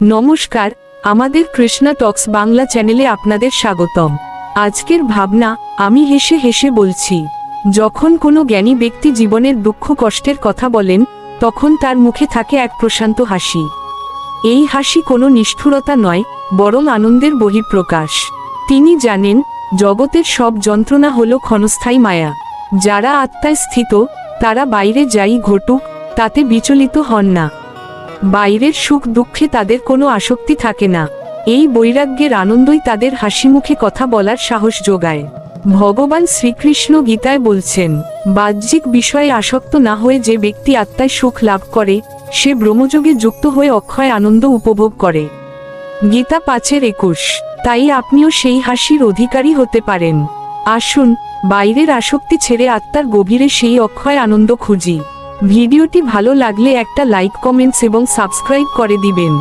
নমস্কার, আমাদের কৃষ্ণা টক্স বাংলা চ্যানেলে আপনাদের স্বাগতম। আজকের ভাবনা, আমি হেসে হেসে বলছি, যখন কোনো জ্ঞানী ব্যক্তি জীবনের দুঃখ কষ্টের কথা বলেন, তখন তার মুখে থাকে এক প্রশান্ত হাসি। এই হাসি কোনো নিষ্ঠুরতা নয়, বরং আনন্দের বহিঃপ্রকাশ। তিনি জানেন, জগতের সব যন্ত্রণা হল ক্ষণস্থায়ী মায়া। যারা আত্মায় স্থিত, তারা বাইরে যাই ঘটুক, তাতে বিচলিত হন না। বাইরের সুখ দুঃখে তাদের কোনো আসক্তি থাকে না। এই বৈরাগ্যের আনন্দই তাদের হাসি মুখে কথা বলার সাহস যোগায়। ভগবান শ্রীকৃষ্ণ গীতায় বলছেন, বাহ্যিক বিষয়ে আসক্ত না হয়ে যে ব্যক্তি আত্মায় সুখ লাভ করে, সে ব্রহ্মযোগে যুক্ত হয়ে অক্ষয় আনন্দ উপভোগ করে। গীতা পাঁচের একুশ, তাই আপনিও সেই হাসির অধিকারী হতে পারেন। আসুন, বাইরের আসক্তি ছেড়ে আত্মার গভীরে সেই অক্ষয় আনন্দ খুঁজি। ভিডিওটি ভালো লাগলে একটা লাইক কমেন্টস এবং সাবস্ক্রাইব করে দিবেন।